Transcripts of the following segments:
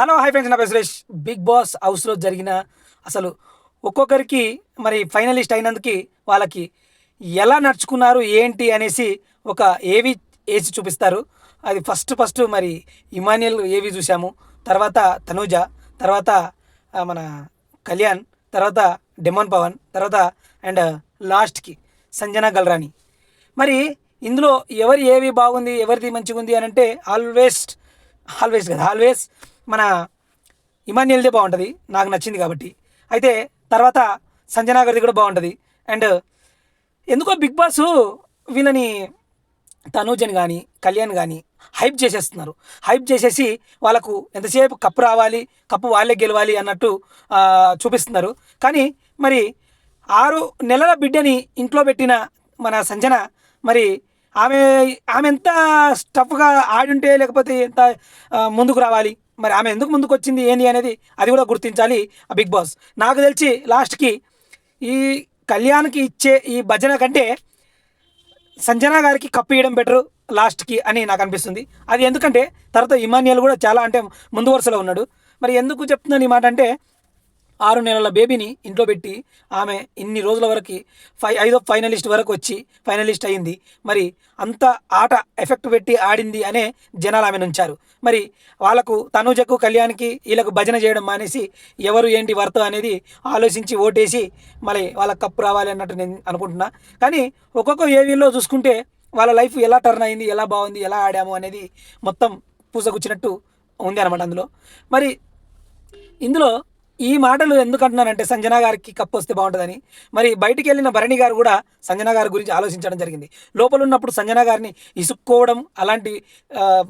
Hello hi friends నా పేరు Suresh. Big boss హౌస్లో జరిగిన అసలు ఒక్కొక్కరికి మరి ఫైనలిస్ట్ అయినందుకు వాళ్ళకి ఎలా నడుచుకున్నారు ఏంటి అనేసి ఒక ఏవి వేసి చూపిస్తారు. అది ఫస్ట్ ఫస్ట్ మరి ఇమానియల్ ఏవి చూసాము. తర్వాత తనూజ తర్వాత మన కళ్యాణ్ తర్వాత డెమోన్ పవన్ తర్వాత అండ్ లాస్ట్కి సంజన గల్రాణి మరి ఇందులో ఎవరి ఏవి బాగుంది ఎవరిది మంచిగా ఉంది అని అంటే ఆల్వేస్ ఆల్వేస్ కదా ఆల్వేస్ మన ఇమాన్యుల్దే బాగుంటుంది నాకు నచ్చింది కాబట్టి. అయితే తర్వాత సంజనా గారిది కూడా బాగుంటుంది. అండ్ ఎందుకో బిగ్ బాస్ వీళ్ళని తనూజన్ కానీ కళ్యాణ్ కానీ హైప్ చేసేస్తున్నారు. హైప్ చేసేసి వాళ్ళకు ఎంతసేపు కప్పు రావాలి కప్పు వాళ్ళే గెలవాలి అన్నట్టు చూపిస్తున్నారు. కానీ మరి ఆరు నెలల బిడ్డని ఇంట్లో పెట్టిన మన సంజన మరి ఆమె ఆమె ఎంత స్టఫ్గా ఆడుంటే లేకపోతే ఎంత ముందుకు రావాలి? మరి ఆమె ఎందుకు ముందుకు వచ్చింది ఏంది అనేది అది కూడా గుర్తించాలి ఆ బిగ్ బాస్. నాకు తెలిసి లాస్ట్కి ఈ కళ్యాణ్కి ఇచ్చే ఈ భజన కంటే సంజన గారికి కప్పు ఇవ్వడం బెటర్ లాస్ట్కి అని నాకు అనిపిస్తుంది. అది ఎందుకంటే తర్వాత ఇమానియల్ కూడా చాలా అంటే ముందు వరుసలో ఉన్నాడు. మరి ఎందుకు చెప్తున్నాను ఈ మాట అంటే ఆరు నెలల బేబీని ఇంట్లో పెట్టి ఆమె ఇన్ని రోజుల వరకు ఫై ఐదో ఫైనలిస్ట్ వరకు వచ్చి ఫైనలిస్ట్ అయింది. మరి అంత ఆట ఎఫెక్ట్ పెట్టి ఆడింది అనే జనాలు ఆమెను ఉంచారు. మరి వాళ్ళకు తనుజకు కళ్యాణ్కి వీళ్ళకు భజన చేయడం మానేసి ఎవరు ఏంటి వర్త అనేది ఆలోచించి ఓటేసి మళ్ళీ వాళ్ళకి కప్పు రావాలి అన్నట్టు నేను అనుకుంటున్నా. కానీ ఒక్కొక్క ఏవీలో చూసుకుంటే వాళ్ళ లైఫ్ ఎలా టర్న్ అయింది ఎలా బాగుంది ఎలా ఆడాము అనేది మొత్తం పూసగుచ్చినట్టు ఉంది అనమాట అందులో. మరి ఇందులో ఈ మాటలు ఎందుకు అంటున్నానంటే సంజన గారికి కప్పు వస్తే బాగుంటుందని. మరి బయటికి వెళ్ళిన భరణి గారు కూడా సంజన గారి గురించి ఆలోచించడం జరిగింది. లోపల ఉన్నప్పుడు సంజన గారిని ఇసుక్కోవడం అలాంటి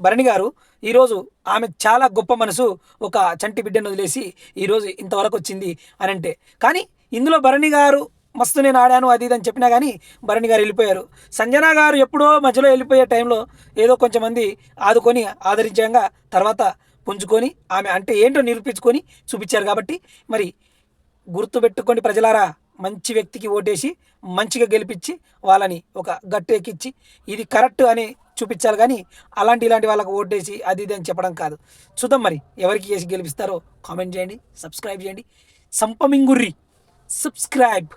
భరణి గారు ఈరోజు ఆమె చాలా గొప్ప మనసు ఒక చంటి బిడ్డను వదిలేసి ఈరోజు ఇంతవరకు వచ్చింది అని అంటే. కానీ ఇందులో భరణి గారు మస్తు నేను ఆడాను అది ఇది అని చెప్పినా కానీ భరణి గారు వెళ్ళిపోయారు. సంజన గారు ఎప్పుడో మధ్యలో వెళ్ళిపోయే టైంలో ఏదో కొంచెం మంది ఆదుకొని ఆదరించగా తర్వాత పుంజుకొని ఆమె అంటే ఏంటో నిరూపించుకొని చూపించారు కాబట్టి మరి గుర్తుపెట్టుకోండి ప్రజలారా మంచి వ్యక్తికి ఓటేసి మంచిగా గెలిపించి వాళ్ళని ఒక గట్టు ఎక్కించి ఇది కరెక్ట్ అని చూపించాలి కానీ అలాంటి ఇలాంటి వాళ్ళకి ఓటేసి అది ఇది అని చెప్పడం కాదు. చూద్దాం మరి ఎవరికి వేసి గెలిపిస్తారో కామెంట్ చేయండి సబ్స్క్రైబ్ చేయండి. సంపమింగుర్రి సబ్స్క్రైబ్.